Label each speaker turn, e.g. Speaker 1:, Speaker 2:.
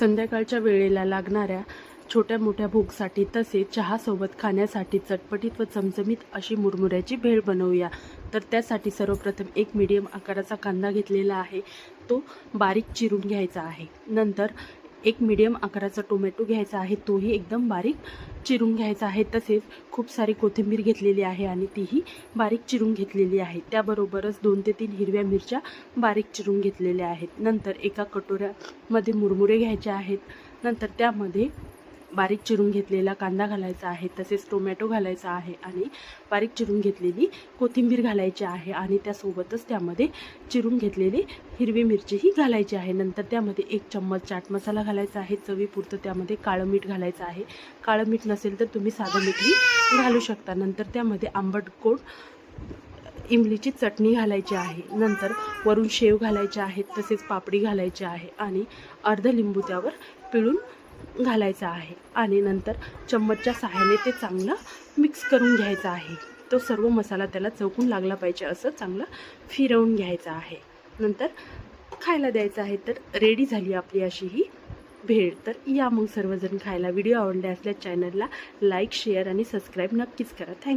Speaker 1: संध्याकाळच्या वेळेला लागणाऱ्या छोट्या मोठ्या भूकसाठी तसेच चहासोबत खाण्यासाठी चटपटीत व चमचमीत अशी मुरमुऱ्याची भेळ बनवूया. तर त्यासाठी सर्वप्रथम एक मीडियम आकाराचा कांदा घेतलेला आहे. तो बारीक चिरून घ्यायचा आहे. नंतर एक मीडियम आकाराचा टोमॅटो घ्यायचा आहे. तोही एकदम बारीक चिरून घ्यायचं आहे तसेच खूप सारी कोथिंबीर घेतलेली आहे आणि तीही बारीक चिरून घेतलेली आहे. त्याबरोबरच दोन ते तीन हिरव्या मिरच्या बारीक चिरून घेतलेल्या आहेत. नंतर एका कटोऱ्यामध्ये मुरमुरे घ्यायचे आहेत. नंतर त्यामध्ये बारीक चिरून घेतलेला कांदा घालायचा आहे तसेच टोमॅटो घालायचा आहे आणि बारीक चिरून घेतलेली कोथिंबीर घालायची आहे आणि त्यासोबतच त्यामध्ये चिरून घेतलेली हिरवी मिरचीही घालायची आहे. नंतर त्यामध्ये एक चम्मच चाट मसाला घालायचा आहे. चवीपुरतं त्यामध्ये काळं मीठ घालायचं आहे. काळं मीठ नसेल तर तुम्ही साधं मीठही घालू शकता. नंतर त्यामध्ये आंबट गोड इमलीची चटणी घालायची आहे. नंतर वरून शेव घालायचे आहेत तसेच पापडी घालायची आहे आणि अर्ध लिंबू त्यावर पिळून घालायचा आहे आणि नंतर चम्मचच्या सहाय्याने ते चांगलं मिक्स करून घ्यायचं आहे. तो सर्व मसाला त्याला चौकून लागला पाहिजे असं चांगलं फिरवून घ्यायचं आहे. नंतर खायला द्यायचं आहे तर रेडी झाली आपली अशी ही भेळ. तर या मग सर्वजण खायला. व्हिडिओ आवडले असल्या चॅनलला लाईक शेअर आणि सबस्क्राईब नक्कीच करा. थँक्यू